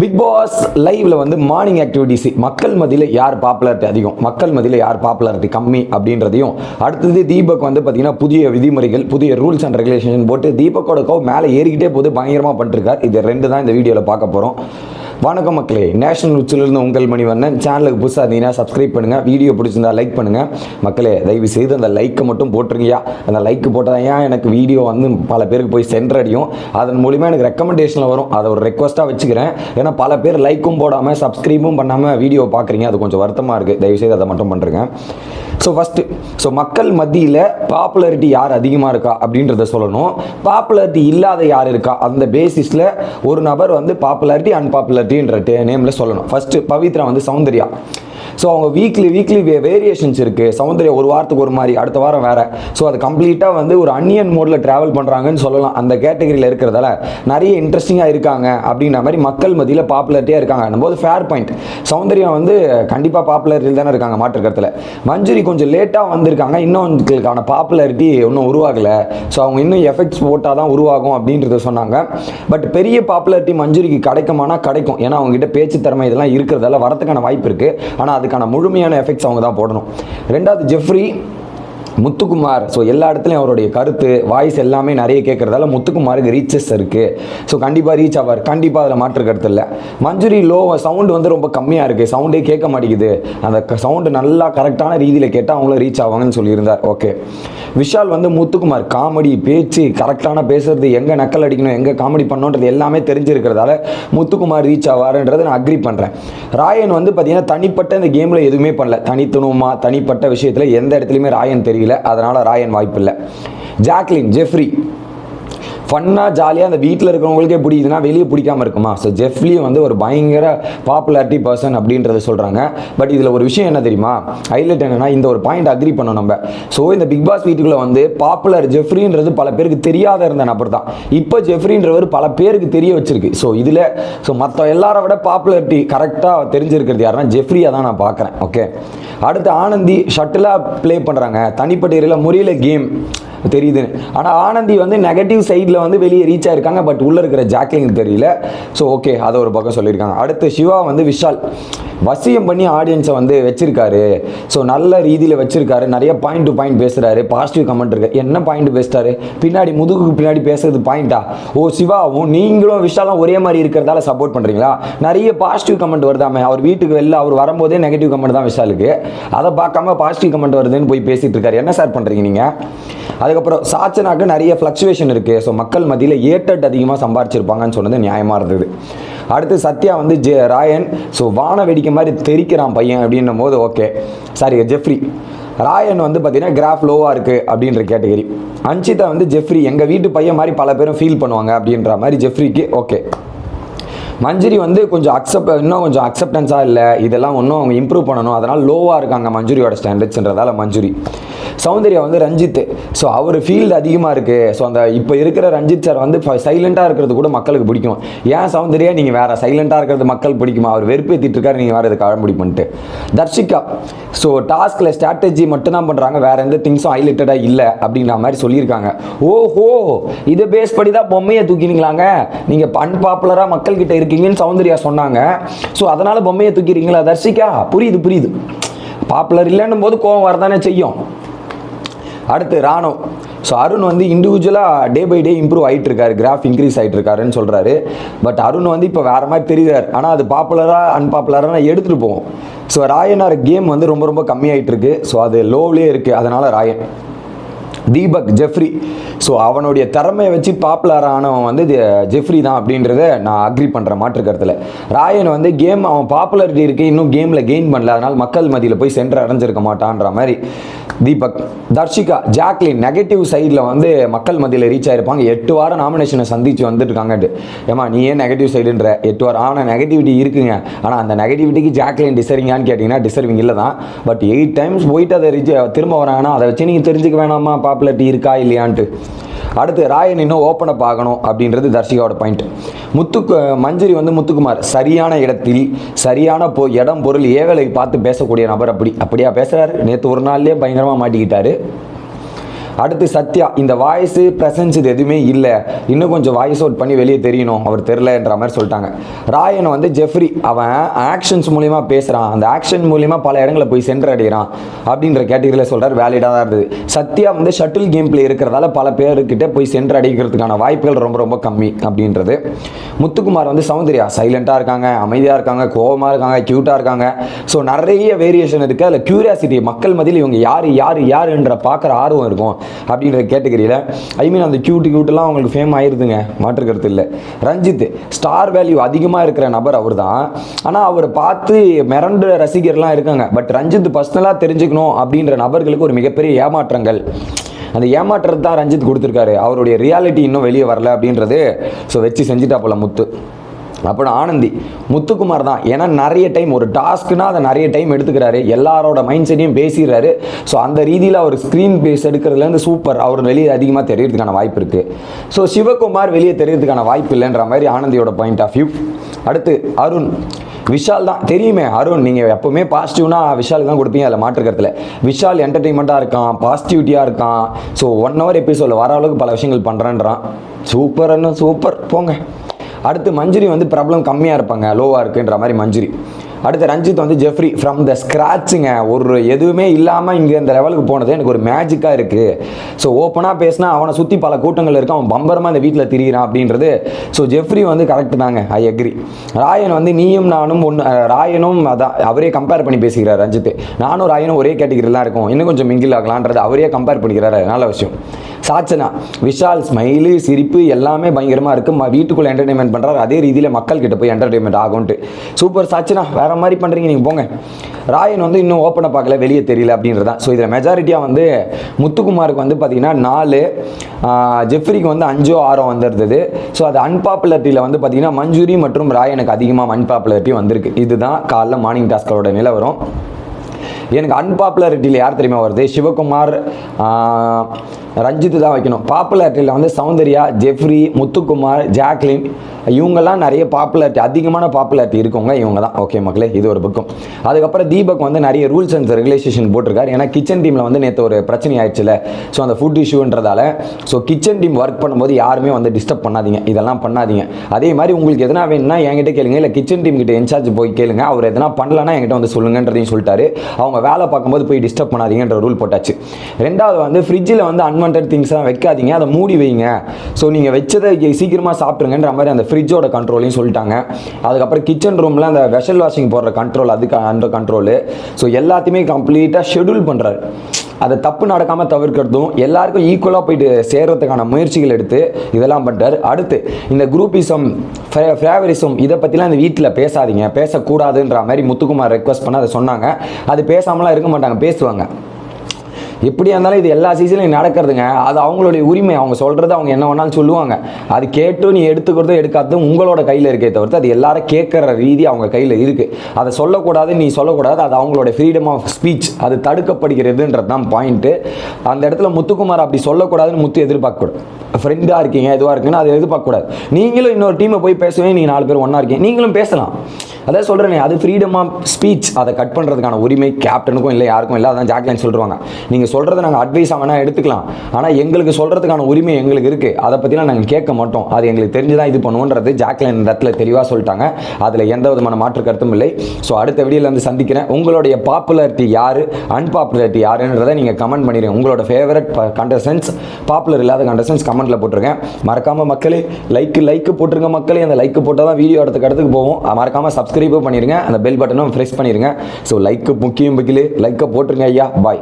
Big pass லைவ்ல வந்து morning activities மக்கள் மதியில் யார் பாப்புலாரிட்டி அதிகம்? மக்கள் மதியில் யார் பாப்புலாரிட்டி கம்மி? அப்படின்றதையும் அடுத்தது தீபக் வந்து பார்த்தீங்கன்னா புதிய விதிமுறைகள் புதிய ரூல்ஸ் அண்ட் ரெகுலேஷன் போட்டு தீபக்கோட கோ மேலே ஏறிக்கிட்டே போது பயங்கரமாக பண்ணிருக்கார் இது ரெண்டு தான் இந்த வீடியோவில் பார்க்க போகிறோம் வணக்கம் மக்களே. நேஷனல் உச்சிலிருந்து உங்கள் மணிவண்ணன். சேனலுக்கு புதுசாக இருந்தீங்கன்னா சப்ஸ்கிரைப் பண்ணுங்கள் வீடியோ பிடிச்சிருந்தா லைக் பண்ணுங்கள் மக்களே தயவு செய்து அந்த லைக்கை மட்டும் போட்டுருங்கயா அந்த லைக் போட்டால் ஏன் எனக்கு வீடியோ வந்து பல பேருக்கு போய் சென்றடையும் அதன் மூலிமா எனக்கு ரெக்கமெண்டேஷனில் வரும். அதை ஒரு ரெக்வஸ்ட்டாக வச்சுக்கிறேன். ஏன்னா பல பேர் லைக்கும் போடாமல் சப்ஸ்கிரைபும் பண்ணாமல் வீடியோ பார்க்குறீங்க அது கொஞ்சம் வருத்தமாக இருக்குது தயவு செய்து அதை மட்டும் பண்ணுறேங்க ஸோ ஃபஸ்ட்டு ஸோ மக்கள் மத்தியில் பாப்புலாரிட்டி யார் அதிகமாக இருக்கா அப்படின்றத சொல்லணும். பாப்புலாரிட்டி இல்லாத யார் இருக்கா? அந்த பேசிஸில் ஒரு நபர் வந்து பாப்புலாரிட்டி அன்பாப்புலாரிட்டின்ற நேமில் சொல்லணும். ஃபஸ்ட்டு பவித்ரா வந்து சௌந்தர்யா. ஸோ அவங்க வீக்லி வீக்லி வே வேரியேஷன்ஸ் இருக்குது சௌந்தர்யா ஒரு வாரத்துக்கு ஒரு மாதிரி அடுத்த வாரம் வேறு. ஸோ அது கம்ப்ளீட்டாக வந்து ஒரு அன்னியன் மோடில் ட்ராவல் பண்ணுறாங்கன்னு சொல்லலாம். அந்த கேட்டகரியில் இருக்கிறதால நிறைய இன்ட்ரெஸ்டிங்காக இருக்காங்க அப்படின்ற மாதிரி மக்கள் மத்தியில் பாப்புலரிட்டியாக இருக்காங்க. போது ஃபேர் பாயிண்ட் சௌந்தர்யா வந்து கண்டிப்பாக பாப்புலாரிட்டியில் தானே இருக்காங்க மாற்றுக்கிறதுல மஞ்சுரி கொஞ்சம் லேட்டாக வந்திருக்காங்க. இன்னும் அவங்களுக்கான பாப்புலாரிட்டி இன்னும் உருவாகலை. ஸோ அவங்க இன்னும் எஃபெக்ட்ஸ் போட்டால் தான் உருவாகும் அப்படின்றத சொன்னாங்க. பட் பெரிய பாப்புலாரிட்டி மஞ்சுரிக்கு கிடைக்குமானா கிடைக்கும். ஏன்னா அவங்ககிட்ட பேச்சு திறமை இதெல்லாம் இருக்கிறதால வரதுக்கான வாய்ப்பு இருக்குது ஆனால் அதுக்கான முழுமையான எஃபெக்ட்ஸ் அவங்க தான் போடணும். ரெண்டாவது ஜெஃப்ரி முத்துக்குமார். ஸோ எல்லா இடத்துலையும் அவருடைய கருத்து வாய்ஸ் எல்லாமே நிறைய கேட்குறதால முத்துக்குமாருக்கு ரீச்சஸ் இருக்குது ஸோ கண்டிப்பாக ரீச் ஆவார். கண்டிப்பாக அதில் மாற்று கருத்து இல்லை. மஞ்சுரி லோ சவுண்டு வந்து ரொம்ப கம்மியாக இருக்குது சவுண்டே கேட்க மாட்டேங்குது. அந்த சவுண்டு நல்லா கரெக்டான ரீதியில் கேட்டால் அவங்களும் ரீச் ஆவாங்கன்னு சொல்லியிருந்தார். ஓகே விஷால் வந்து முத்துக்குமார் காமெடி பேச்சு கரெக்டான பேசுறது எங்கே நக்கல் அடிக்கணும் எங்கே காமெடி பண்ணணுன்றது எல்லாமே தெரிஞ்சிருக்கிறதால முத்துக்குமார் ரீச் ஆவார்ன்றதை நான் அக்ரி பண்ணுறேன் ராயன் வந்து பார்த்தீங்கன்னா தனிப்பட்ட இந்த கேமில் எதுவுமே பண்ணல. தனித்துணுமா தனிப்பட்ட விஷயத்தில் எந்த இடத்துலையுமே ராயன் தெரியல. அதனால் ராயன் வாய்ப்பு இல்லை ஜாக்லின் ஜெஃப்ரி ஃபன்னாக ஜாலியாக அந்த வீட்டில் இருக்கிறவங்களுக்கே பிடிக்குதுன்னா வெளியே பிடிக்காம இருக்குமா? ஸோ ஜெஃப்லி வந்து ஒரு பயங்கர பாப்புலாரிட்டி பர்சன் அப்படின்றத சொல்கிறாங்க பட் இதில் ஒரு விஷயம் என்ன தெரியுமா? ஹைலைட் என்னென்னா இந்த ஒரு பாயிண்ட் அக்ரி பண்ணோம் நம்ம. ஸோ இந்த பிக் பாஸ் வீட்டுக்குள்ளே வந்து பாப்புலர் ஜெஃப்ரின்றது பல பேருக்கு தெரியாத இருந்த நபர் தான். இப்போ ஜெஃப்ரின்றவர் பல பேருக்கு தெரிய வச்சிருக்கு. ஸோ இதில் ஸோ மற்ற எல்லாரை விட பாப்புலாரிட்டி கரெக்டாக தெரிஞ்சிருக்கிறது யாருன்னா ஜெஃப்ரியாக தான் நான் பார்க்குறேன். ஓகே அடுத்து ஆனந்தி ஷட்டிலாக ப்ளே பண்ணுறாங்க தனிப்பட்ட முறையில் கேம் தெரியுது ஆனால் ஆனந்தி வந்து நெகட்டிவ் சைடில் வந்து வெளியே ரீச் ஆயிருக்காங்க பட் உள்ளே இருக்கிற ஜாக்லிங் தெரியல. ஸோ ஓகே அதை ஒரு பக்கம் சொல்லியிருக்காங்க. அடுத்து சிவா வந்து விஷால். வசியம் பண்ணி ஆடியன்ஸை வந்து வச்சிருக்காரு. ஸோ நல்ல ரீதியில் வச்சிருக்காரு. நிறைய பாயிண்ட் டு பாயிண்ட் பேசுகிறாரு பாசிட்டிவ் கமெண்ட் இருக்கு. என்ன பாயிண்ட் பேசுகிறாரு பின்னாடி முதுகுக்கு பின்னாடி பேசுறது பாயிண்டா ஓ சிவாவும் நீங்களும் விஷாலும் ஒரே மாதிரி இருக்கிறதால சப்போர்ட் பண்ணுறீங்களா நிறைய பாசிட்டிவ் கமெண்ட் வருதாமே? அவர் வீட்டுக்கு வெளில அவர் வரும்போதே நெகட்டிவ் கமெண்ட் தான் விஷாலுக்கு. அதை பார்க்காம பாசிட்டிவ் கமெண்ட் வருதுன்னு போய் பேசிகிட்டு இருக்காரு. என்ன சார் பண்ணுறீங்க நீங்கள் அதுக்கப்புறம் சாச்சனாக்கு நிறைய ஃப்ளக்சுவேஷன் இருக்குது ஸோ மக்கள் மத்தியில் ஏட்டட் அதிகமாக சம்பாரிச்சிருப்பாங்கன்னு சொன்னது நியாயமாக இருந்தது. அடுத்து சத்யா வந்து ஜெ ராயன். ஸோ வான வெடிக்க மாதிரி தெரிக்கிறான் பையன் அப்படின்னும் போது ஓகே சாரி ஜெஃப்ரி. ராயன் வந்து பார்த்தீங்கன்னா கிராஃப் லோவாக இருக்குது அப்படின்ற கேட்டகரி. அஞ்சிதா வந்து ஜெஃப்ரி எங்கள் வீட்டு பையன் மாதிரி பல பேரும் ஃபீல் பண்ணுவாங்க அப்படின்ற மாதிரி ஜெஃப்ரிக்கு ஓகே மஞ்சுரி வந்து கொஞ்சம் அக்செப்ட் இன்னும் கொஞ்சம் அக்செப்டன்ஸாக இல்லை. இதெல்லாம் ஒன்றும் அவங்க இம்ப்ரூவ் பண்ணணும். அதனால் லோவாக இருக்காங்க மஞ்சுரியோட ஸ்டாண்டர்ட்ஸ்ன்றதால மஞ்சுரி. சௌந்தர்யா வந்து ரஞ்சித். ஸோ அவர் ஃபீல்டு அதிகமாக இருக்குது ஸோ அந்த இப்போ இருக்கிற ரஞ்சித் சார் வந்து சைலண்ட்டாக இருக்கிறது கூட மக்களுக்கு பிடிக்கும். ஏன் சௌந்தர்யா நீங்கள் வேறு சைலண்ட்டாக இருக்கிறது மக்கள் பிடிக்குமா? அவர் வெறுப்பேற்றிட்டு இருக்காரு நீங்கள் வேறு இதுக்கு அழமுடி பண்ணிட்டு. தர்ஷிகா ஸோ டாஸ்கில் ஸ்ட்ராட்டஜி மட்டும்தான் பண்ணுறாங்க வேறு எந்த திங்ஸும் ஹைலைட்டடாக இல்லை அப்படின்ற மாதிரி சொல்லியிருக்காங்க. ஓஹோ! இதை பேஸ் படி தான் பொம்மையை தூக்கினீங்களாங்க? நீங்கள் அன்பாப்புலராக மக்கள்கிட்ட இருக்கீங்கன்னு சௌந்தர்யா சொன்னாங்க. ஸோ அதனால் பொம்மையை தூக்கிறீங்களா தர்ஷிகா? புரியுது புரியுது. பாப்புலர் இல்லைன்னும் போது கோவம் வரதானே செய்யும். அடுத்து ராணோ ஸோ அருண் வந்து இண்டிவிஜுவலாக டே பை டே இம்ப்ரூவ் ஆகிட்டு இருக்காரு கிராஃப் இன்க்ரீஸ் ஆகிட்டு இருக்காருன்னு சொல்கிறாரு பட் அருண் வந்து இப்போ வேறு மாதிரி தெரிகிறார் ஆனால் அது பாப்புலராக அன்பாப்புலராக எடுத்துகிட்டு போவோம். ஸோ ராயனார் கேம் வந்து ரொம்ப ரொம்ப கம்மியாகிட்டு இருக்கு ஸோ அது லோவ்லேயே இருக்குது அதனால் ராயன். தீபக் ஜெஃப்ரி. ஸோ அவனுடைய திறமையை வச்சு பாப்புலர் ஆனவன் வந்து ஜெஃப்ரி தான் அப்படின்றத நான் அக்ரி பண்ணுறேன் மாற்று கருத்தில் ராயன் வந்து கேம் அவன் பாப்புலாரிட்டி இருக்கு. இன்னும் கேமில் கெயின் பண்ணல. அதனால் மக்கள் மத்தியில் போய் சென்று அடைஞ்சிருக்க மாட்டான்ற மாதிரி. தீபக். தர்ஷிகா ஜாக்லின் நெகட்டிவ் சைடில் வந்து மக்கள் மத்தியில் ரீச் ஆயிருப்பாங்க. எட்டு வாரம் நாமினேஷனை சந்தித்து வந்துட்டு இருக்காங்கட்டு ஏமா நீ ஏன் நெகட்டிவ் சைடுன்ற எட்டு வாரம். ஆனால் நெகட்டிவிட்டி இருக்குங்க. ஆனால் அந்த நெகட்டிவிட்டிக்கு ஜாக்லின் டிசர்விங்கான்னு கேட்டிங்கன்னா டிசர்விங் இல்லை தான். பட் எயிட் டைம்ஸ் போயிட்டு அதை ரீச் திரும்ப வராங்கன்னா அதை வச்சு நீங்கள் தெரிஞ்சுக்க வேணாமா? பாப்புலரிட்டி இருக்கா இல்லையான்ட்டு. அடுத்து ராயன் இன்னும் ஓப்பனை பார்க்கணும் அப்படின்றது தர்ஷிகாவோட பாயிண்ட் முத்துக்கு மஞ்சரி வந்து முத்துக்குமார் சரியான இடத்தில் சரியான பொ இடம் பொருள் ஏவலை பார்த்து பேசக்கூடிய நபர் அப்படி. அப்படியா பேசுகிறாரு நேற்று ஒரு நாள்லேயே பயங்கரமாக மாட்டிக்கிட்டாரு. அடுத்து சத்யா இந்த வாய்ஸ் ப்ரெசன்ஸ் இது எதுவுமே இல்லை. இன்னும் கொஞ்சம் வாய்ஸ் அவுட் பண்ணி வெளியே தெரியணும். அவர் தெரிலன்ற மாதிரி சொல்லிட்டாங்க. ராயன் வந்து ஜெஃப்ரி அவன் ஆக்ஷன்ஸ் மூலியமாக பேசுகிறான் அந்த ஆக்ஷன் மூலியமாக பல இடங்களில் போய் சென்டர் அடைகிறான். அப்படின்ற கேட்டகரியில் சொல்கிறார் வேலிடாக தான் இருந்தது சத்யா வந்து ஷட்டில் கேம் பிளே இருக்கிறதால பல பேர்கிட்ட போய் சென்டர் வாய்ப்புகள் ரொம்ப ரொம்ப கம்மி அப்படின்றது. முத்துக்குமார் வந்து சௌந்தர்யா சைலண்ட்டாக இருக்காங்க அமைதியாக இருக்காங்க கோவமாக இருக்காங்க க்யூட்டாக இருக்காங்க. ஸோ நிறைய வேரியேஷன் இருக்குது அதில் க்யூரியாசிட்டி மக்கள் மதியில் இவங்க யார் யார் யாருன்ற பார்க்குற ஆர்வம் இருக்கும். அப்படின்ற கேட்டகரியில் ஐ மீன் அந்த க்யூட்டு க்யூட்டெல்லாம் அவங்களுக்கு ஃபேம் ஆயிருதுங்க. மாற்று கருத்து இல்லை. ரஞ்சித் ஸ்டார் வேல்யூ அதிகமாக இருக்கிற நபர் அவர் தான் ஆனால் அவரை பார்த்து மிரண்டு ரசிகர்லாம் இருக்காங்க. பட் ரஞ்சித் பர்சனலாக தெரிஞ்சுக்கணும் அப்படின்ற நபர்களுக்கு ஒரு மிகப்பெரிய ஏமாற்றங்கள். அந்த ஏமாற்றத்தை தான் ரஞ்சித் கொடுத்துருக்காரு. அவருடைய ரியாலிட்டி இன்னும் வெளியே வரல அப்படின்றது ஸோ வச்சு செஞ்சுட்டா போல முத்து. அப்புறம் ஆனந்தி. முத்துக்குமார் தான். ஏன்னா நிறைய டைம் ஒரு டாஸ்க்குனா அதை நிறைய டைம் எடுத்துக்கிறாரு. எல்லாரோட மைண்ட் செட்டையும் பேசிடுறாரு. ஸோ அந்த ரீதியில் அவர் ஸ்க்ரீன் பேஸ் எடுக்கிறதுலேருந்து சூப்பர் அவர் வெளியே அதிகமாக தெரியறதுக்கான வாய்ப்பு இருக்குது ஸோ சிவகுமார் வெளியே தெரியறதுக்கான வாய்ப்பு இல்லைன்ற மாதிரி ஆனந்தியோட பாயிண்ட் ஆஃப் வியூ அடுத்து அருண். விஷால் தான். தெரியுமே அருண் நீங்கள் எப்போவுமே பாசிட்டிவ்னா விஷாலுக்கு தான் கொடுப்பீங்க. அதில் மாற்றுக்கிறதுல விஷால் என்டர்டெயின்மெண்ட்டாக இருக்கான் பாசிட்டிவிட்டியாக இருக்கான். ஸோ ஒன் ஹவர் எபிசோடில் வர அளவுக்கு பல விஷயங்கள் பண்ணுறேன்றான் சூப்பர்னு சூப்பர் போங்க. அடுத்து மஞ்சுரி வந்து ப்ராப்ளம் கம்மியாக இருப்பாங்க லோவாக இருக்குன்ற மாதிரி மஞ்சுரி. அடுத்து ரஞ்சித் வந்து ஜெஃப்ரி ஃப்ரம் த ஸ்க்ராட்சுங்க ஒரு எதுவுமே இல்லாமல் இங்கே இந்த லெவலுக்கு போனது எனக்கு ஒரு மேஜிக்காக இருக்குது ஸோ ஓப்பனாக பேசினா அவனை சுற்றி பல கூட்டங்கள் இருக்கு. அவன் பம்பரமாக இந்த வீட்டில் திரியிறான் அப்படின்றது. ஸோ ஜெஃப்ரி வந்து கரெக்ட் தாங்க. ஐ அக்ரி ராயன் வந்து நீயும் நானும் ஒன்று ராயனும் அதான் அவரே கம்பேர் பண்ணி பேசிக்கிறார் ரஞ்சித். நானும் ராயனும் ஒரே கேட்டகிரியில் தான் இருக்கும். இன்னும் கொஞ்சம் மிங்கில் ஆகலான்றது அவரே கம்பேர் பண்ணிக்கிறாரு. நல்ல விஷயம். சாச்சனா விஷால் ஸ்மைலு சிரிப்பு எல்லாமே பயங்கரமாக இருக்குது வீட்டுக்குள்ளே என்டர்டைன்மெண்ட் பண்ணுறாரு அதே ரீதியில் மக்கள் கிட்ட போய் என்டர்டைன்மெண்ட் ஆகும்ட்டு. சூப்பர் சாச்சனா வேற மாதிரி பண்ணுறீங்க நீங்கள் போங்க. ராயன் வந்து இன்னும் ஓப்பனாக பார்க்கல வெளியே தெரியல அப்படின்றதான் ஸோ இதில் மெஜாரிட்டியாக வந்து முத்துக்குமாருக்கு வந்து பார்த்தீங்கன்னா நாலு ஜெஃப்ரிக்கு வந்து அஞ்சோ ஆறோ வந்துருந்தது. ஸோ அது அன்பாப்புலரிட்டியில் வந்து பார்த்தீங்கன்னா மஞ்சுரி மற்றும் ராயனுக்கு அதிகமாக அன்பாப்புலரிட்டி வந்திருக்கு. இதுதான் காலைல மார்னிங் டாஸ்களோட நிலவரம். எனக்கு அன்பாப்புலரிட்டியில் யார் தெரியுமா வருது? சிவகுமார் ரஞ்சித்து தான் வைக்கணும். பாப்புலாரிட்டியில் வந்து சௌந்தர்யா ஜெஃப்ரி முத்துக்குமார் ஜாக்லின் இவங்கெல்லாம் நிறைய பாப்புலாரிட்டி அதிகமான பாப்புலாரிட்டி இருக்கவங்க இவங்க தான். ஓகே மக்களே இது ஒரு பக்கம். அதுக்கப்புறம் தீபக் வந்து நிறைய ரூல்ஸ் அண்ட் ரெகுலேஷன் போட்டிருக்காரு. ஏன்னா கிச்சன் டீமில் வந்து நேற்று ஒரு பிரச்சனை ஆயிடுச்சுல. ஸோ அந்த ஃபுட் இஷ்யூன்றதால ஸோ கிச்சன் டீம் ஒர்க் பண்ணும்போது யாருமே வந்து டிஸ்டர்ப் பண்ணாதீங்க. இதெல்லாம் பண்ணாதீங்க. அதே மாதிரி உங்களுக்கு எதனா வேணும்னா என்கிட்ட கேளுங்க. இல்லை கிச்சன் டீம் கிட்ட இன்சார்ஜ் போய் கேளுங்க. அவர் எதனா பண்ணலன்னா என்கிட்ட வந்து சொல்லுங்கன்றதையும் சொல்லிட்டாரு. அவங்க வேலை பார்க்கும்போது போய் டிஸ்டர்ப் பண்ணாதீங்கன்ற ரூல் போட்டாச்சு. ரெண்டாவது வந்து ஃப்ரிட்ஜில் வந்து அன்வான்ட் திங்ஸ்லாம் வைக்காதீங்க. அதை மூடி வைங்க. ஸோ நீங்கள் வச்சதை சீக்கிரமாக சாப்பிட்ருங்கன்ற மாதிரி அந்த ஃப்ரிட்ஜோட கண்ட்ரோலையும் சொல்லிட்டாங்க. அதுக்கப்புறம் கிச்சன் ரூமில் அந்த வெஷல் வாஷிங் போடுற கண்ட்ரோல் அதுக்கு அந்த கண்ட்ரோலு ஸோ எல்லாத்தையுமே கம்ப்ளீட்டாக ஷெடியூல் பண்ணுறாரு அதை தப்பு நடக்காமல் தவிர்க்கிறதும் எல்லாருக்கும் ஈக்குவலாக போயிட்டு சேர்றதுக்கான முயற்சிகள் எடுத்து இதெல்லாம் பண்ணிட்டார் அடுத்து இந்த குரூப்பிசம் ஃபேவரிசம் இதை பற்றிலாம் இந்த வீட்டில் பேசாதீங்க. பேசக்கூடாதுன்ற மாதிரி முத்துக்குமார் ரெக்வஸ்ட் பண்ண அதை சொன்னாங்க. அது பேசாமலாம் இருக்க மாட்டாங்க பேசுவாங்க. எப்படியா இருந்தாலும் இது எல்லா சீசன்லையும் நடக்கிறதுங்க. அது அவங்களுடைய உரிமை. அவங்க சொல்கிறது அவங்க என்ன வேணாலும் சொல்லுவாங்க. அது கேட்டு நீ எடுத்துக்கிறதோ எடுக்காததும் உங்களோட கையில் இருக்கே தவிர்த்து அது எல்லாரும் கேட்குற ரீதி அவங்க கையில் இருக்குது அதை சொல்லக்கூடாது நீ சொல்லக்கூடாது அது அவங்களோட ஃப்ரீடம் ஆஃப் ஸ்பீச் அது தடுக்கப்படுகிறதுன்றது தான் பாயிண்ட்டு அந்த இடத்துல முத்துக்குமார் அப்படி சொல்லக்கூடாதுன்னு முத்து எதிர்பார்க்கக்கூடாது. ஃப்ரெண்டாக இருக்கீங்க எதுவாக இருக்குன்னு அதை எதிர்பார்க்கக்கூடாது. நீங்களும் இன்னொரு டீமை போய் பேசுவேன் நீங்கள் நாலு பேர் ஒன்றா இருக்கீங்க. நீங்களும் பேசலாம். அதான் சொல்கிறேனே அது ஃப்ரீடம் ஆஃப் ஸ்பீச் அதை கட் பண்ணுறதுக்கான உரிமை கேப்டனுக்கும் இல்லை யாருக்கும் இல்லை அதான் ஜாக்லைன் சொல்லுவாங்க நீங்கள் சொல்கிறத நாங்கள் அட்வைஸ் வேணால் எடுத்துக்கலாம். ஆனால் எங்களுக்கு சொல்கிறதுக்கான உரிமை எங்களுக்கு இருக்குது அதை பற்றிலாம் நாங்கள் கேட்க மாட்டோம். அது எங்களுக்கு தெரிஞ்சு தான் இது பண்ணுவோன்றது ஜாக்லைன் இந்த இடத்துல தெளிவாக சொல்லிட்டாங்க. அதில் எந்த விதமான மாற்று கருத்தும் இல்லை. ஸோ அடுத்த வீடியோவில் வந்து சந்திக்கிறேன். உங்களுடைய பாப்புலாரிட்டி யார்? அன்பாப்புலாரிட்டி யாருன்றதை நீங்கள் கமெண்ட் பண்ணிடுங்க உங்களோட ஃபேவரட் கண்டஸ்டன்ஸ் பாப்புலர் இல்லாத கண்டஸ்டன்ஸ் கமெண்ட்டில் போட்டிருக்கேன். மறக்காமல் மக்களே லைக் லைக் போட்டுருங்க மக்களே. அந்த லைக் போட்டால் தான் வீடியோ அடுத்த இடத்துக்கு போவோம். மறக்காமல் சப்ஸ்கிரைபும் பண்ணிடுங்க அந்த பெல் பட்டனும் ப்ரெஸ் பண்ணிடுங்க ஸோ லைக்கு முக்கியம் பக்கிலே லைக்கை போட்டுருங்க ஐயா. பாய்